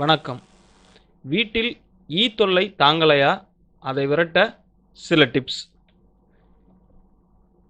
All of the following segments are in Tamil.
வணக்கம். வீட்டில் ஈ தொல்லை தாங்கலையா? அதை விரட்ட சில டிப்ஸ்.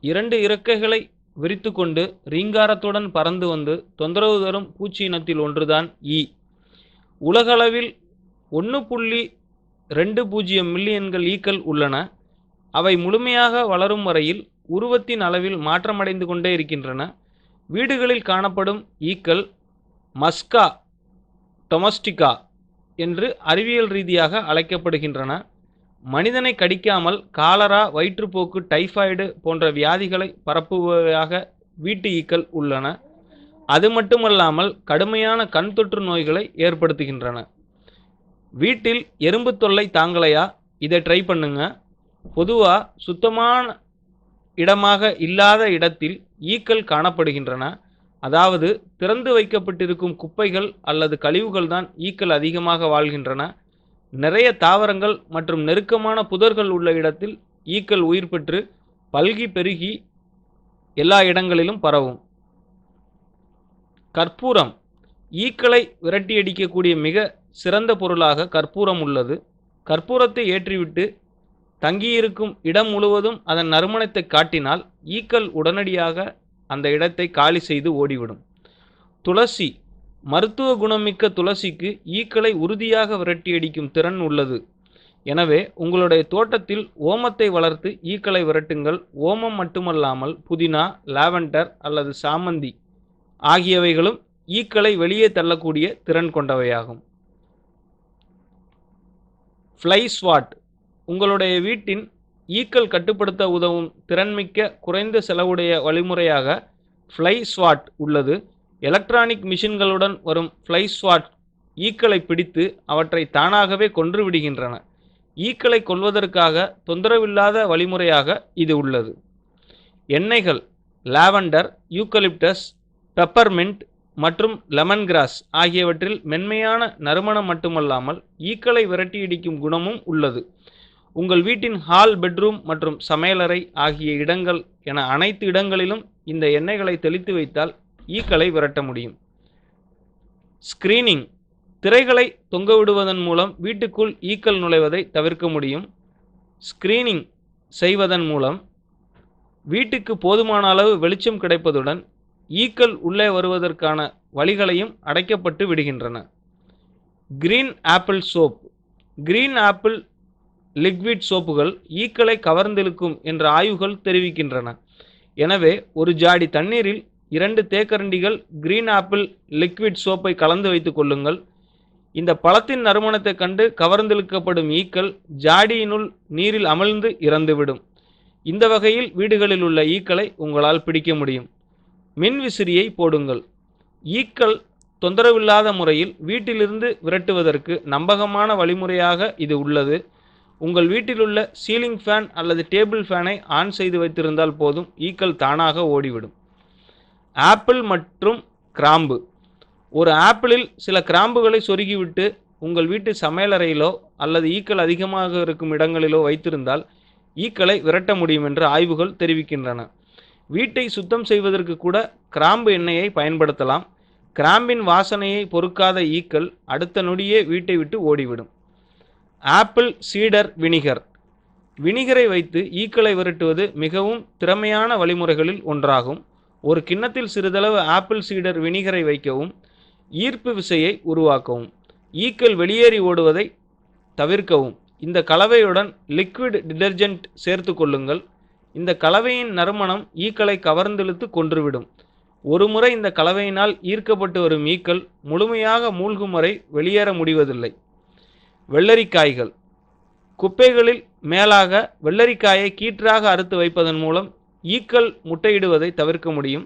இரண்டு இறக்கைகளை விரித்துக்கொண்டு ரீங்காரத்துடன் பறந்து வந்து தொந்தரவு தரும் பூச்சி இனத்தில் ஒன்றுதான் ஈ. உலகளவில் ஒன்று புள்ளி ரெண்டு பூஜ்ஜியம் மில்லியன்கள் ஈக்கள் உள்ளன. அவை முழுமையாக வளரும் வரையில் உருவத்தின் அளவில் மாற்றமடைந்து கொண்டே இருக்கின்றன. வீடுகளில் காணப்படும் ஈக்கள் மஸ்கா டொமஸ்டிகா என்று அறிவியல் ரீதியாக அழைக்கப்படுகின்றன. மனிதனை கடிக்காமல் காலரா வயிற்றுப்போக்கு டைஃபாய்டு போன்ற வியாதிகளை பரப்புவதாக வீட்டு ஈக்கள் உள்ளன. அது மட்டுமல்லாமல் கடுமையான கண் தொற்று நோய்களை ஏற்படுத்துகின்றன. வீட்டில் எறும்பு தொல்லை தாங்கலையா? இதை ட்ரை பண்ணுங்க. பொதுவாக சுத்தமான இடமாக இல்லாத இடத்தில் ஈக்கள் காணப்படுகின்றன. அதாவது திறந்து வைக்கப்பட்டிருக்கும் குப்பைகள் அல்லது கழிவுகள் தான் ஈக்கள் அதிகமாக வாழ்கின்றன. நிறைய தாவரங்கள் மற்றும் நெருக்கமான புதர்கள் உள்ள இடத்தில் ஈக்கள் உயிர் பெற்று பல்கி பெருகி எல்லா இடங்களிலும் பரவும். கற்பூரம். ஈக்களை விரட்டியடிக்கக்கூடிய மிக சிறந்த பொருளாக கற்பூரம் உள்ளது. கற்பூரத்தை ஏற்றிவிட்டு தங்கியிருக்கும் இடம் முழுவதும் அதன் நறுமணத்தை காட்டினால் ஈக்கள் உடனடியாக அந்த இடத்தை காலி செய்து ஓடிவிடும். துளசி மருத்துவ குணமிக்க துளசிக்கு ஈக்களை உறுதியாக விரட்டியடிக்கும் திறன் உள்ளது. எனவே உங்களுடைய தோட்டத்தில் ஓமத்தை வளர்த்து ஈக்களை விரட்டுங்கள். ஓமம் மட்டுமல்லாமல் புதினா லாவெண்டர் அல்லது சாமந்தி ஆகியவைகளும் ஈக்களை வெளியே தள்ளக்கூடிய திறன் கொண்டவையாகும். ஃப்ளை ஸ்வாட் உங்களுடைய வீட்டின் ஈக்கள் கட்டுப்படுத்த உதவும் திறன்மிக்க குறைந்த செலவுடைய வழிமுறையாக ஃப்ளை ஸ்வாட் உள்ளது. எலக்ட்ரானிக் மிஷின்களுடன் வரும் ஃப்ளை ஸ்வாட் ஈக்களை பிடித்து அவற்றை தானாகவே கொன்று விடுகின்றன. ஈக்களை கொள்வதற்காக தொந்தரவில்லாத வழிமுறையாக இது உள்ளது. எண்ணெய்கள் லாவெண்டர் யூக்கலிப்டஸ் பெப்பர்மின்ட் மற்றும் லெமன் கிராஸ் ஆகியவற்றில் மென்மையான நறுமணம் மட்டுமல்லாமல் ஈக்களை விரட்டியடிக்கும் குணமும் உள்ளது. உங்கள் வீட்டின் ஹால் பெட்ரூம் மற்றும் சமையலறை ஆகிய இடங்கள் என அனைத்து இடங்களிலும் இந்த எண்ணெய்களை தெளித்து வைத்தால் ஈக்களை விரட்ட முடியும். ஸ்கிரீனிங் திரைகளை தொங்கவிடுவதன் மூலம் வீட்டுக்குள் ஈக்கள் நுழைவதை தவிர்க்க முடியும். ஸ்கிரீனிங் செய்வதன் மூலம் வீட்டுக்கு போதுமான அளவு வெளிச்சம் கிடைப்பதுடன் ஈக்கள் உள்ளே வருவதற்கான வழிகளையும் அடைக்கப்பட்டு விடுகின்றன. Green apple soap green apple liquid சோப்புகள் ஈக்களை கவர்ந்திழுக்கும் என்ற ஆய்வுகள் தெரிவிக்கின்றன. எனவே ஒரு ஜாடி தண்ணீரில் இரண்டு தேக்கரண்டிகள் கிரீன் ஆப்பிள் லிக்விட் சோப்பை கலந்து வைத்துக் கொள்ளுங்கள். இந்த பழத்தின் நறுமணத்தை கண்டு கவர்ந்திழுக்கப்படும் ஈக்கள் ஜாடியினுள் நீரில் அமிழ்ந்து இறந்துவிடும். இந்த வகையில் வீடுகளில் உள்ள ஈக்களை உங்களால் பிடிக்க முடியும். மின் விசிறியை போடுங்கள். ஈக்கள் தொந்தரவில்லாத முறையில் வீட்டிலிருந்து விரட்டுவதற்கு நம்பகமான வழிமுறையாக இது உள்ளது. உங்கள் வீட்டிலுள்ள சீலிங் ஃபேன் அல்லது டேபிள் ஃபேனை ஆன் செய்து வைத்திருந்தால் போதும். ஈக்கள் தானாக ஓடிவிடும். ஆப்பிள் மற்றும் கிராம்பு. ஒரு ஆப்பிளில் சில கிராம்புகளை சொருகிவிட்டு உங்கள் வீட்டு சமையலறையிலோ அல்லது ஈக்கள் அதிகமாக இருக்கும் இடங்களிலோ வைத்திருந்தால் ஈக்களை விரட்ட முடியும் என்று ஆய்வுகள் தெரிவிக்கின்றன. வீட்டை சுத்தம் செய்வதற்கு கூட கிராம்பு எண்ணெயை பயன்படுத்தலாம். கிராம்பின் வாசனையை பொறுக்காத ஈக்கள் அடுத்த நொடியே வீட்டை விட்டு ஓடிவிடும். ஆப்பிள் சீடர் வினிகர். வினிகரை வைத்து ஈக்களை விரட்டுவது மிகவும் திறமையான வழிமுறைகளில் ஒன்றாகும். ஒரு கிண்ணத்தில் சிறிதளவு ஆப்பிள் சீடர் வினிகரை வைக்கவும் ஈர்ப்பு விசையை உருவாக்கவும் ஈக்கள் வெளியேறி ஓடுவதை தவிர்க்கவும். இந்த கலவையுடன் லிக்விட் டிடர்ஜென்ட் சேர்த்து கொள்ளுங்கள். இந்த கலவையின் நறுமணம் ஈக்களை கவர்ந்தெழுத்து கொன்றுவிடும். ஒருமுறை இந்த கலவையினால் ஈர்க்கப்பட்டு வரும் ஈக்கள் முழுமையாக மூழ்கும் வரை வெளியேற முடிவதில்லை. வெள்ளரிக்காய்கள். குப்பைகளில் மேலாக வெள்ளரிக்காயை கீற்றாக அறுத்து வைப்பதன் மூலம் ஈக்கள் முட்டையிடுவதை தவிர்க்க முடியும்.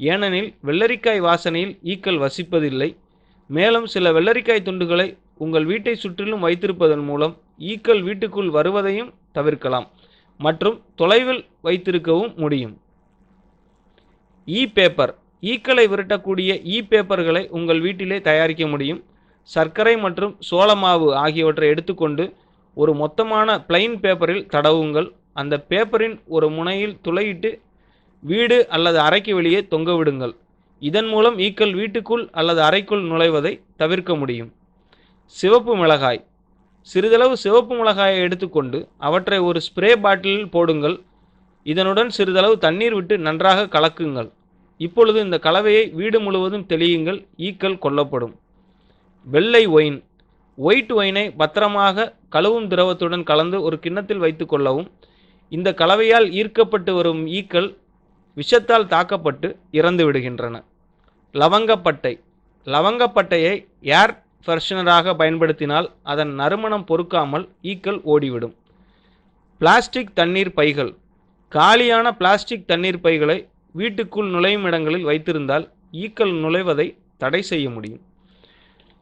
ஏனெனில் வெள்ளரிக்காய் வாசனையில் ஈக்கள் வசிப்பதில்லை. மேலும் சில வெள்ளரிக்காய் துண்டுகளை உங்கள் வீட்டை சுற்றிலும் வைத்திருப்பதன் மூலம் ஈக்கள் வீட்டுக்குள் வருவதையும் தவிர்க்கலாம். மற்றும் தொலைவில் வைத்திருக்கவும் முடியும். இ பேப்பர் ஈக்களை விரட்டக்கூடிய இ பேப்பர்களை உங்கள் வீட்டிலே தயாரிக்க முடியும். சர்க்கரை மற்றும் சோளமாவு ஆகியவற்றை எடுத்துக்கொண்டு ஒரு மொத்தமான பிளைன் பேப்பரில் தடவுங்கள். அந்த பேப்பரின் ஒரு முனையில் துளையிட்டு வீடு அல்லது அறைக்கு வெளியே தொங்க விடுங்கள். இதன் மூலம் ஈக்கள் வீட்டுக்குள் அல்லது அறைக்குள் நுழைவதை தவிர்க்க முடியும். சிவப்பு மிளகாய். சிறிதளவு சிவப்பு மிளகாயை எடுத்துக்கொண்டு அவற்றை ஒரு ஸ்ப்ரே பாட்டிலில் போடுங்கள். இதனுடன் சிறிதளவு தண்ணீர் விட்டு நன்றாக கலக்குங்கள். இப்பொழுது இந்த கலவையை வீடு முழுவதும் தெளியுங்கள். ஈக்கள் கொல்லப்படும். வெள்ளை ஒயின் ஒயிட் ஒயினை பத்திரமாக கழுவும் திரவத்துடன் கலந்து ஒரு கிண்ணத்தில் வைத்துக்கொள்ளவும் இந்த கலவையால் ஈர்க்கப்பட்டு வரும் ஈக்கள் விஷத்தால் தாக்கப்பட்டு இறந்து விடுகின்றன. லவங்கப்பட்டை லவங்கப்பட்டையை ஏர் ஃப்ரெஷனராக பயன்படுத்தினால் அதன் நறுமணம் பொறுக்காமல் ஈக்கள் ஓடிவிடும். பிளாஸ்டிக் தண்ணீர் பைகள். காலியான பிளாஸ்டிக் தண்ணீர் பைகளை வீட்டுக்குள் நுழையும் இடங்களில் வைத்திருந்தால் ஈக்கள் நுழைவதை தடை செய்ய முடியும்.